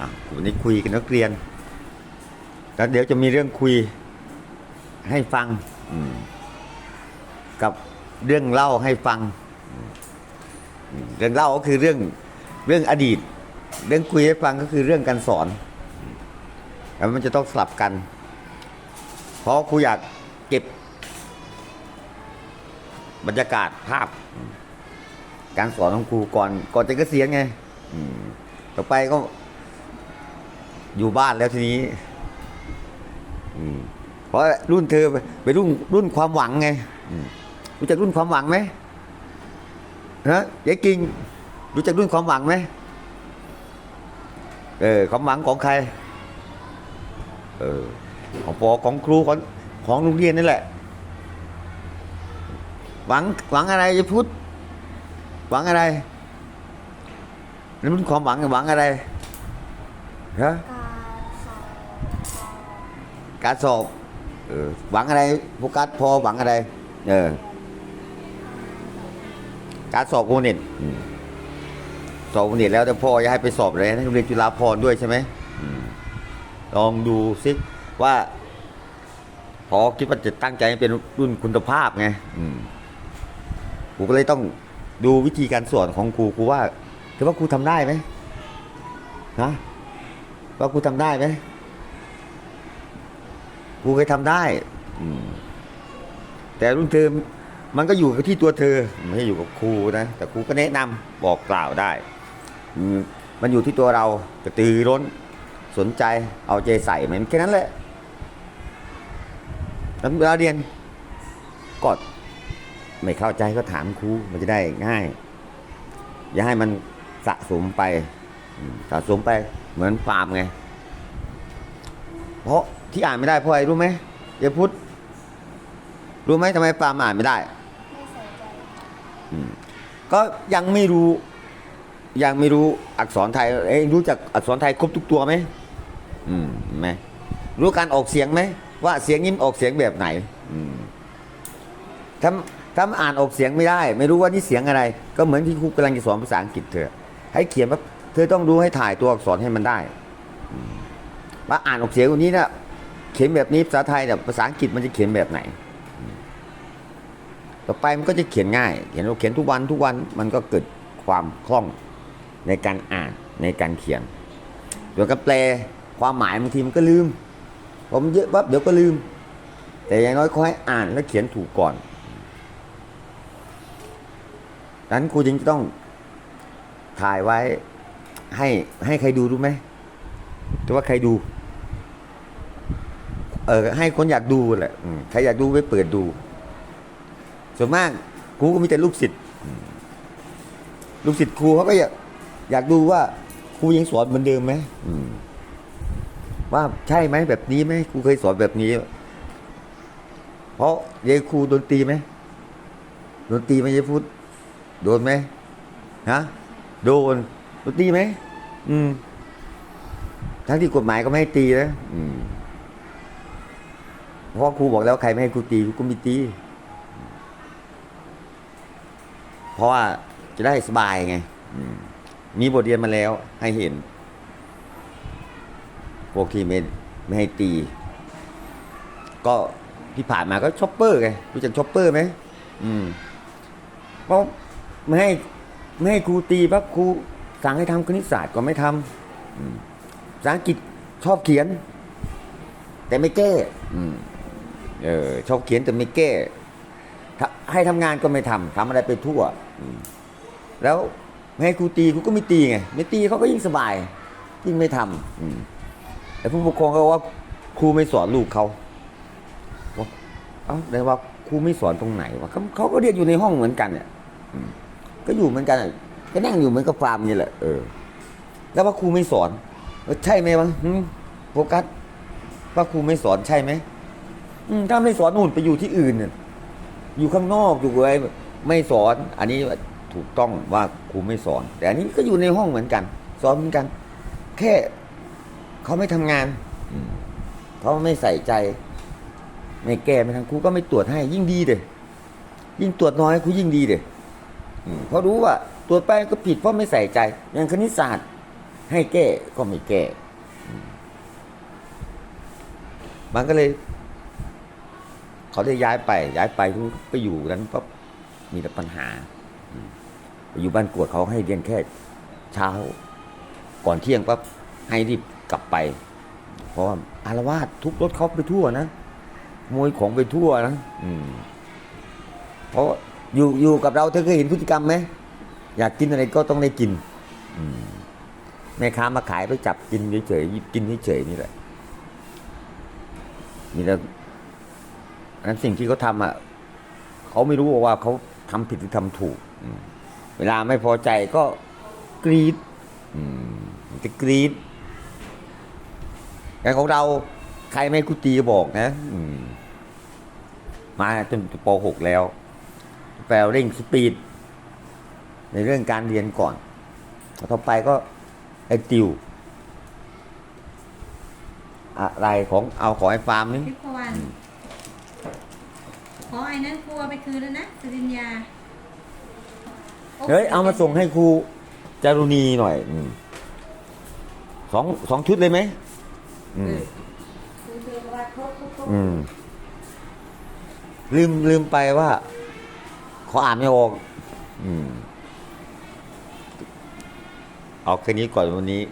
อะวันนี้คุยกับนักเรียน แล้วเดี๋ยวจะมีเรื่องคุยให้ฟังอืมกับเรื่องเล่าให้ฟังอืมเรื่องเล่าก็คือเรื่องเรื่องอดีต เรื่องคุยให้ฟังก็คือเรื่องการสอนแล้วมันจะต้องสลับกัน เพราะครูอยากเก็บบรรยากาศภาพ การสอนของครูก่อนก่อนจะเกษียณไงอืมต่อไปก็ อยู่บ้านแล้วทีนี้เพราะรุ่นเธอไปนรุ่นรุ่นความหวังไงรู้จักรุ่นความหวังไหมฮะยายกิงรู้จักรุ่นความหวังไหมเออความหวังของใคร เออของปอของครูของของโรงเรียนนี่แหละ หวังหวังอะไรจะพูดหวังอะไรรุ่นความหวังหวังอะไรฮะ การสอบบเออหวังอะไรโฟกัสพอหวังอะไร เออ การสอบโอเน็ตสอบโอเน็ตแล้วแต่พ่อจะให้ไปสอบอะไรนะโรงเรียนจุฬาภรด้วยใช่ไหมลองดูซิว่าพอคิดว่าจะตั้งใจให้เป็นรุ่นคุณภาพไงครูก็เลยต้องดูวิธีการสอนของครูครูว่าถือว่าครูทำได้ไหมฮะว่าครูทำได้ไหม ครูเคยทำได้แต่รุ่นเธอมันก็อยู่กับที่ตัวเธอ ไม่ใช่อยู่กับครูนะ แต่ครูก็แนะนำบอกกล่าวได้มันอยู่ที่ตัวเรากระตือร้น สนใจเอาใจใส่มันแค่นั้นแหละแล้วเวลาเรียนก็ไม่เข้าใจก็ถามครูมันจะได้ง่าย อย่าให้มันสะสมไปสะสมไปเหมือนฟาร์มไง เพราะที่อ่านไม่ได้เพราะอะไรรู้ไหมเยพุทธรู้ไหมทำไมปามอ่านไม่ได้ไก็ยังไม่รู้ ยังไม่รู้อักษรไทยเอ้รู้จักอักษรไทยครบทุกตัวไหมอืมไหมรู้การออกเสียงไหมว่าเสียงนี้มออกเสียงแบบไหน อืมถ้าถ้าอ่านออกเสียงไม่ได้ ไม่รู้ว่านี่เสียงอะไร ก็เหมือนที่ครูกำลังจะสอนภาษาอังกฤษเธอให้เขียนว่าเธอต้องรู้ให้ถ่ายตัวอักษรให้มันได้ ว่าอ่านออกเสียงวันนี้นะเขียนแบบนี้ภาษาไทยแต่ภาษาอังกฤษมันจะเขียนแบบไหน ต่อไปมันก็จะเขียนง่าย เขียนเขียนทุกวันทุกวันมันก็เกิดความคล่องในการอ่านในการเขียนส่วกับแปลความหมายบางทีมันก็ลืมผมนเยอะปั๊บเดี๋ยวก็ลืม แต่อย่างน้อยขอให้อ่านและเขียนถูกก่อนดังนั้นครูจึงจะต้องถ่ายไว้ให้ให้ใครดูรู้ไหมแต่ว่าใครดู เออให้คนอยากดูแหละใครอยากดูไปเปิดดู ส่วนมากครูก็มีแต่ลูกศิษย์ลูกศิษย์ครูเขาก็อยากอยากดูว่าครูยังสอนเหมือนเดิมไหมมว่าใช่ไหมแบบนี้ไหมครูเคยสอนแบบนี้ เพราะยายครูโดนตีไหมโดนตีไหมยายพุทธโดนไหมฮะโดนโดนตีไหมอืมทั้งที่กฎหมายก็ไม่ให้ตีนะอืม เพราะครูบอกแล้วใครไม่ให้ครูตีครูก็ไม่ตี เพราะว่าจะได้สบายไงมีบทเรียนมาแล้วให้เห็น พวกที่ไม่ไม่ให้ตี ก็ที่ผ่านมาก็ช็อปเปอร์ไงรู้จักช็อปเปอร์ไหมอืมเพราะไม่ให้ไม่ให้ครูตีปั๊บครูสั่งให้ทำคณิตศาสตร์ก็ไม่ทำภาษาอังกฤษชอบเขียน แต่ไม่แก้อืม เออชอบเขียนแต่ไม่แก้ ให้ทำงานก็ไม่ทำทำอะไรไปทั่วอแล้วให้ครูตีครูก็ไม่ตีไงไม่ตีเขาก็ยิ่งสบายยิ่งไม่ทำอืมแต่ผู้ปกครองก็ว่าครูไม่สอนลูกเขาบอกเอ้าแต่ว่าครูไม่สอนตรงไหนวะเขาเขาก็เรียนอยู่ในห้องเหมือนกันเนี่ยก็อยู่เหมือนกันก็นั่งอยู่เหมือนกับฟาร์มนี่แหละเออแล้วว่าครูไม่สอนใช่ไหมวะโฟกัสว่าครูไม่สอนใช่ไหม อืมถ้าไม่สอนนู่นไปอยู่ที่อื่นเนี่ยอยู่ข้างนอกอยู่อะไรไม่สอน อันนี้ถูกต้องว่าครูไม่สอน แต่อันนี้ก็อยู่ในห้องเหมือนกัน สอนเหมือนกัน แค่เขาไม่ทำงานอืมเขาไม่ใส่ใจ ไม่แก้ไม่ทางครูก็ไม่ตรวจให้ ยิ่งดีเด้ยิ่งตรวจน้อยครูยิ่งดีเด้อืมเพราะรู้ว่าตรวจไปก็ผิดเพราะไม่ใส่ใจ อย่างคณิตศาสตร์ ให้แก้ก็ไม่แก้มันก็เลย เขาได้ย้ายไป ย้ายไปไปอยู่นั้นปั๊บมีแต่ปัญหา อยู่บ้านกวดเขาให้เรียนแค่เช้า ก่อนเที่ยงปั๊บให้รีบกลับไป เพราะว่าอารวาสทุบรถเขาไปทั่วนะขโมยของไปทั่วนะอืมเพราะอยู่อยู่กับเราเธอเคยเห็นพฤติกรรมไหมอยากกินอะไรก็ต้องได้กินอืมแม่ค้ามาขายไปจับกินเฉยๆกินเฉยๆนี่แหละมีแต่ นั้นสิ่งที่เขาทำอะเขาไม่รู้ว่าเขาทำผิดหรือทำถูกเวลาไม่พอใจก็กรีดอืมจะกรีดแต่ของเราใครไม่กุตีบอกนะมมาจนป .6 แล้ว แปลเร่งสปีด ในเรื่องการเรียนก่อนต่อไปก็ไอติว อะไรของเอาขอไอฟาร์มนี่ทิพวรรณ ขอไอ้นั้นครัวไปคืนแล้วนะสริญญาเฮ้ย เอามาส่งให้ครูจารุณีหน่อยอืมสองสองชุดเลยไหมอืมคือเทวราชครบครบครบอืม ลืมลืมไปว่าเขาอ่านไม่ออก อืม เอาแค่นี้ก่อนวันนี้